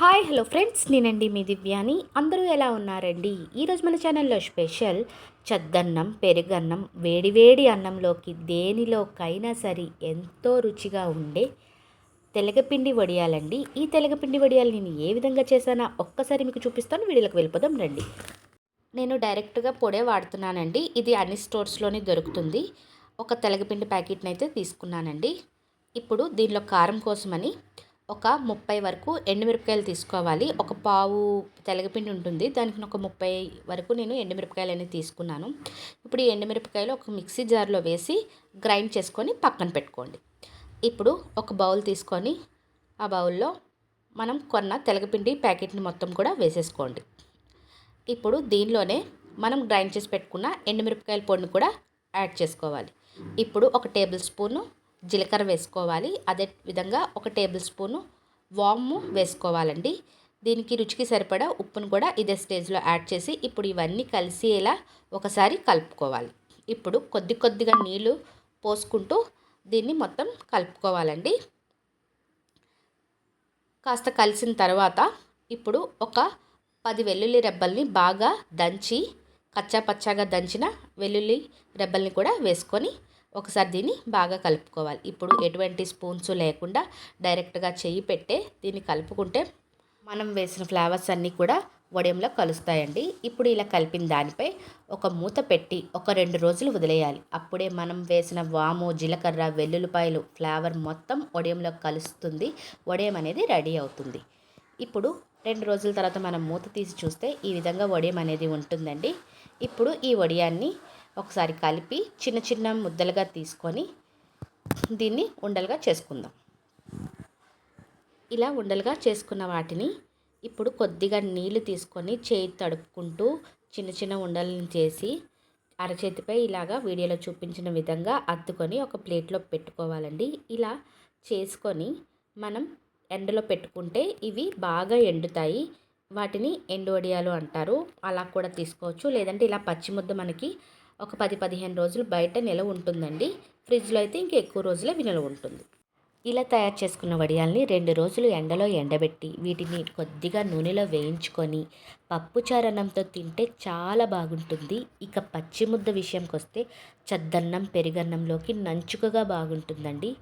Hi hello friends. నేనండి మీ దివ్యాని. అందరూ ఎలా ఉన్నారండి? ఈరోజు మన ఛానల్లో స్పెషల్ చద్దన్నం పెరుగన్నం వేడివేడి అన్నంలోకి దేనిలోకైనా సరే ఎంతో రుచిగా ఉండే తెలగపిండి వడియాలండి. ఈ తెలగపిండి వడియాలు నేను ఏ విధంగా చేశానా ఒక్కసారి మీకు చూపిస్తాను. వీడియోకి వెళ్ళిపోదాం రండి. నేను డైరెక్ట్గా పొడే వాడుతున్నానండి. ఇది అన్ని స్టోర్స్లోనే దొరుకుతుంది. ఒక తెలగపిండి ప్యాకెట్ని అయితే తీసుకున్నానండి. ఇప్పుడు దీనిలో కారం కోసమని ఒక ముప్పై వరకు ఎండుమిరపకాయలు తీసుకోవాలి. ఒక పావు తెలగపిండి ఉంటుంది. దానికి ఒక ముప్పై వరకు నేను ఎండుమిరపకాయలు అనేది తీసుకున్నాను. ఇప్పుడు ఈ ఎండుమిరపకాయలు ఒక మిక్సీ జార్లో వేసి గ్రైండ్ చేసుకొని పక్కన పెట్టుకోండి. ఇప్పుడు ఒక బౌల్ తీసుకొని ఆ బౌల్లో మనం కొన్న తెలగపిండి ప్యాకెట్ని మొత్తం కూడా వేసేసుకోండి. ఇప్పుడు దీనిలోనే మనం గ్రైండ్ చేసి పెట్టుకున్న ఎండుమిరపకాయల పొడిని కూడా యాడ్ చేసుకోవాలి. ఇప్పుడు ఒక టేబుల్ స్పూను జీలకర్ర వేసుకోవాలి. అదే విధంగా ఒక టేబుల్ స్పూను వాము వేసుకోవాలండి. దీనికి రుచికి సరిపడా ఉప్పును కూడా ఇదే స్టేజ్లో యాడ్ చేసి ఇప్పుడు ఇవన్నీ కలిసేలా ఒకసారి కలుపుకోవాలి. ఇప్పుడు కొద్ది కొద్దిగా నీళ్ళు పోసుకుంటూ దీన్ని మొత్తం కలుపుకోవాలండి. కాస్త కలిసిన తర్వాత ఇప్పుడు ఒక పది వెల్లుల్లి రెబ్బల్ని బాగా దంచి కచ్చా పచ్చాగా దంచిన వెల్లుల్లి రెబ్బల్ని కూడా వేసుకొని ఒకసారి దీన్ని బాగా కలుపుకోవాలి. ఇప్పుడు ఎటువంటి స్పూన్స్ లేకుండా డైరెక్ట్గా చెయ్యి పెట్టే దీన్ని కలుపుకుంటే మనం వేసిన ఫ్లేవర్స్ అన్నీ కూడా వడియంలో కలుస్తాయండి. ఇప్పుడు ఇలా కలిపిన దానిపై ఒక మూత పెట్టి ఒక రెండు రోజులు వదిలేయాలి. అప్పుడే మనం వేసిన వాము జీలకర్ర వెల్లుల్లిపాయలు ఫ్లేవర్ మొత్తం వడియంలో కలుస్తుంది. వడియం అనేది రెడీ అవుతుంది. ఇప్పుడు రెండు రోజుల తర్వాత మనం మూత తీసి చూస్తే ఈ విధంగా వడియం అనేది ఉంటుందండి. ఇప్పుడు ఈ వడియాన్ని ఒకసారి కలిపి చిన్న చిన్న ముద్దలుగా తీసుకొని దీన్ని ఉండలుగా చేసుకుందాం. ఇలా ఉండలుగా చేసుకున్న వాటిని ఇప్పుడు కొద్దిగా నీళ్ళు తీసుకొని చేయి తడుపుకుంటూ చిన్న చిన్న ఉండలను చేసి అరచేతిపై ఇలాగా వీడియోలో చూపించిన విధంగా అద్దుకొని ఒక ప్లేట్లో పెట్టుకోవాలండి. ఇలా చేసుకొని మనం ఎండలో పెట్టుకుంటే ఇవి బాగా ఎండుతాయి. వాటిని ఎండు వడియాలు అంటారు. అలా కూడా తీసుకోవచ్చు. లేదంటే ఇలా పచ్చి ముద్ద మనకి ఒక పది పదిహేను రోజులు బయట నిలవ ఉంటుందండి. ఫ్రిడ్జ్లో అయితే ఇంకా ఎక్కువ రోజులే నిలవ ఉంటుంది. ఇలా తయారు చేసుకున్న వడియాల్ని రెండు రోజులు ఎండలో ఎండబెట్టి వీటిని కొద్దిగా నూనెలో వేయించుకొని పప్పు తింటే చాలా బాగుంటుంది. ఇక పచ్చి ముద్ద విషయంకి వస్తే చద్దన్నం పెరుగన్నంలోకి నంచుకగా బాగుంటుందండి.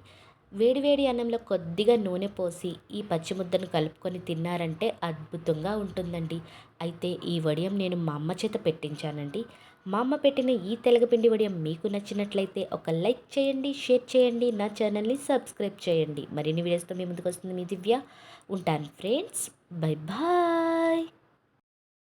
వేడివేడి అన్నంలో కొద్దిగా నూనె పోసి ఈ పచ్చి ముద్దను కలుపుకొని తిన్నారంటే అద్భుతంగా ఉంటుందండి. అయితే ఈ వడియం నేను మా అమ్మ చేత పెట్టించానండి. మా అమ్మ పెట్టిన ఈ తెలగపిండి వడియం మీకు నచ్చినట్లయితే ఒక లైక్ చేయండి షేర్ చేయండి నా ఛానల్ని సబ్స్క్రైబ్ చేయండి. మరిన్ని వీడియోస్తో మీ ముందుకు వస్తుంది మీ దివ్య. ఉంటాను ఫ్రెండ్స్. Bye bye.